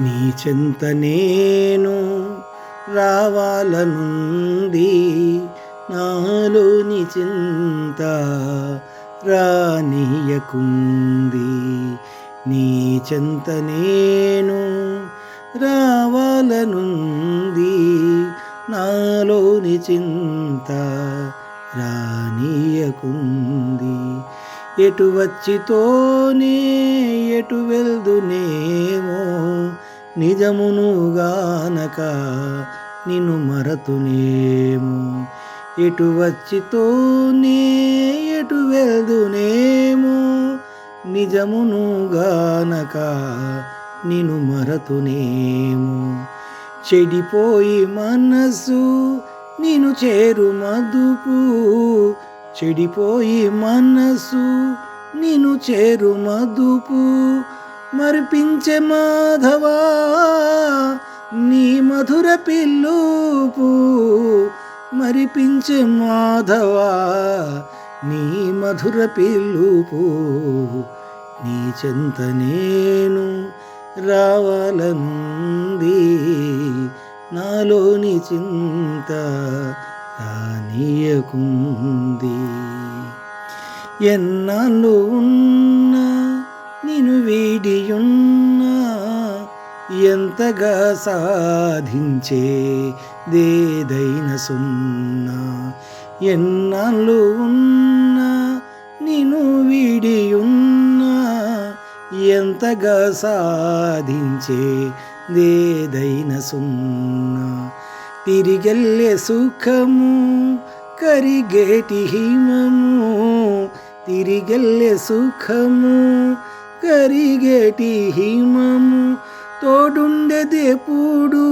నీ చెంత నేను రావాలనుంది నాలోని చింత రానియకుంది. నీ చెంత నేను రావాలనుంది నాలోని చింత రానియకుంది. ఎటు వచ్చితోనే ఎటు వెల్దునేమో నిజమునుగానక నిన్ను మరతునేమో. ఎటు వచ్చితోనే ఎటు వెల్దునేమో నిజమునుగానక నిన్ను మరతునేమో. చెడిపోయి మనసు నేను చేరు మదుపు చెడిపోయి మనసు నేను చేరు మదుపు మరిపించే మాధవా నీ మధుర పిల్లుపు మరిపించే మాధవా నీ మధుర పిల్లుపు నీ చెంత నేను రావాలనుంది నాలోని చింత రానియకుంది ఎన్నాళ్ళు ఉన్నా నేను వీడియున్నా ఎంతగా సాధించే దేదైన సున్నా. ఎన్నాళ్ళు ఉన్నా నేను వీడియున్నా ఎంతగా సాధించే దేదైన సున్నా. తిరిగల్లె సుఖము కరిగేటి హిమము. తిరిగల్లె సుఖము కరిగేటి హిమము. తోడుండెదెప్పుడు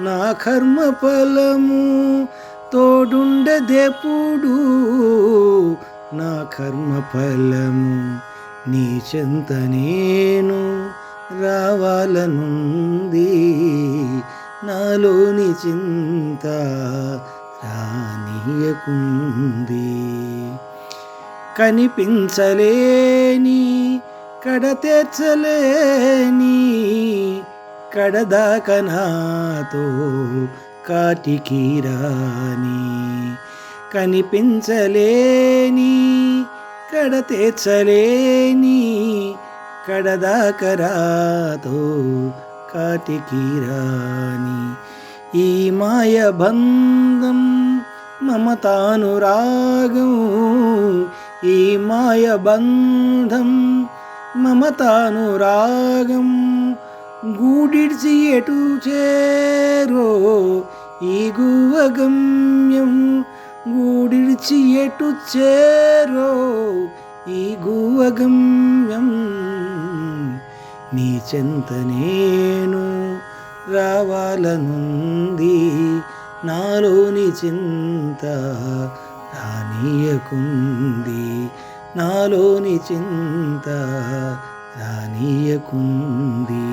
నా కర్మ ఫలము. తోడుండెదెప్పుడు నా కర్మ ఫలము. నీ చెంత నేను రావాలనుంది. నాలోని చింత రానియకుంది. కనిపించలేని కడ తెచ్చలేని కడదాక నాతో కాటికి రాని. కనిపించలేని కడ కడతెచ్చలేని కడదాకరాతో కాటికి రాని ఈ మాయబంధం మమతానురాగం ఈ మాయబంధం మమతానురాగం గూడిడ్చి ఎటు చేరో ఈ గువగమ్యం. గూడిడ్చి ఎటు చేరో ఈ గువగమ్యం. నీ చెంత నేను రావాలనుంది. నాలోని చింత రానీయకుంది. నాలోని చింత రానీయకుంది.